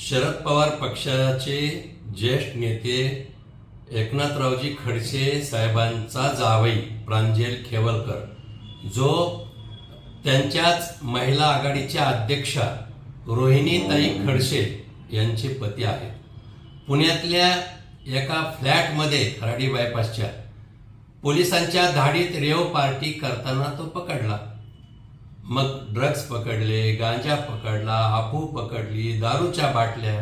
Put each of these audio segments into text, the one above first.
शरद पवार पक्षाचे ज्येष्ठ नेते एकनाथरावजी खडसे साहेबांचा जावई प्रांजल खेवलकर जो त्यांच्याच महिला आघाडीच्या अध्यक्षा रोहिणीताई खडसे यांचे पती आहेत. पुण्यातल्या एका फ्लॅटमध्ये खराडी बायपासच्या पोलिसांच्या धाडीत रेव पार्टी करताना तो पकडला. मग ड्रग्स पकडले गांजा पकडला आपू पकडली दारूच्या बाटल्या.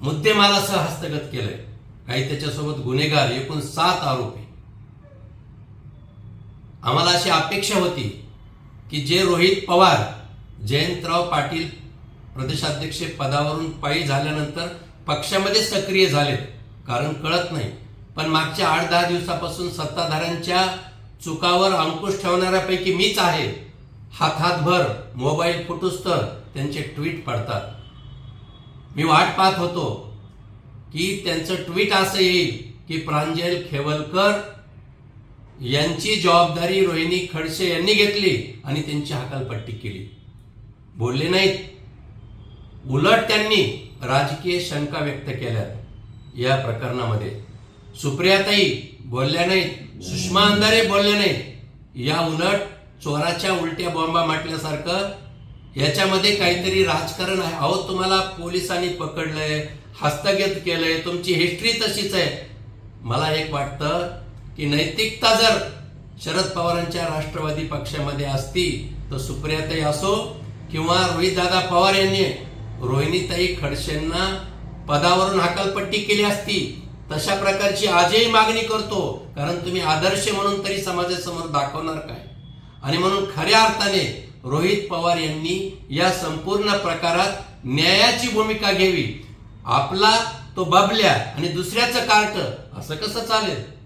मुद्देमालासह हस्तगत केलंय. काही त्याच्यासोबत गुन्हेगार एकूण सात आरोपी. आम्हाला अशी अपेक्षा होती की जे रोहित पवार जयंतराव पाटील प्रदेशाध्यक्ष पदावरून पायी झाल्यानंतर पक्षामध्ये सक्रिय झाले कारण कळत नाही. पण मागच्या आठ दहा दिवसापासून सत्ताधाऱ्यांच्या चुकावर अंकुश ठेवणाऱ्यापैकी मीच आहे. हात हातभर मोबाईल फुटूस तर त्यांचे ट्विट पडतात. मी वाट पाहत होतो की त्यांचं ट्विट असं येईल की प्रांजल खेवलकर यांची जबाबदारी रोहिणी खडसे यांनी घेतली आणि त्यांची हकालपट्टी केली. बोलले नाहीत. उलट त्यांनी राजकीय शंका व्यक्त केल्या या प्रकरणामध्ये. सुप्रियाताई बोलल्या नाहीत सुषमा अंधारे बोलल्या नाहीत. या उलट चोराच्या उलट्या बॉम्बा म्हटल्यासारखं याच्यामध्ये काहीतरी राजकारण आहे. अहो तुम्हाला पोलिसांनी पकडलंय हस्तगत केलंय तुमची हिस्ट्री तशीच आहे. मला एक वाटतं की नैतिकता जर शरद पवारांच्या राष्ट्रवादी पक्षामध्ये असती तर सुप्रियाताई असो किंवा रोहितदादा पवार यांनी रोहिणीताई खडसेंना पदावरून हकालपट्टी केली असती तशा प्रकारची आजही मागणी करतो कारण तुम्ही आदर्श म्हणून तरी समाजासमोर दाखवणार काय? आणि म्हणून खऱ्या अर्थाने रोहित पवार यांनी या संपूर्ण प्रकारात न्यायाची भूमिका घ्यावी. आपला तो बबल्या आणि दुसऱ्याचं कार्ट असं कसं चालेल?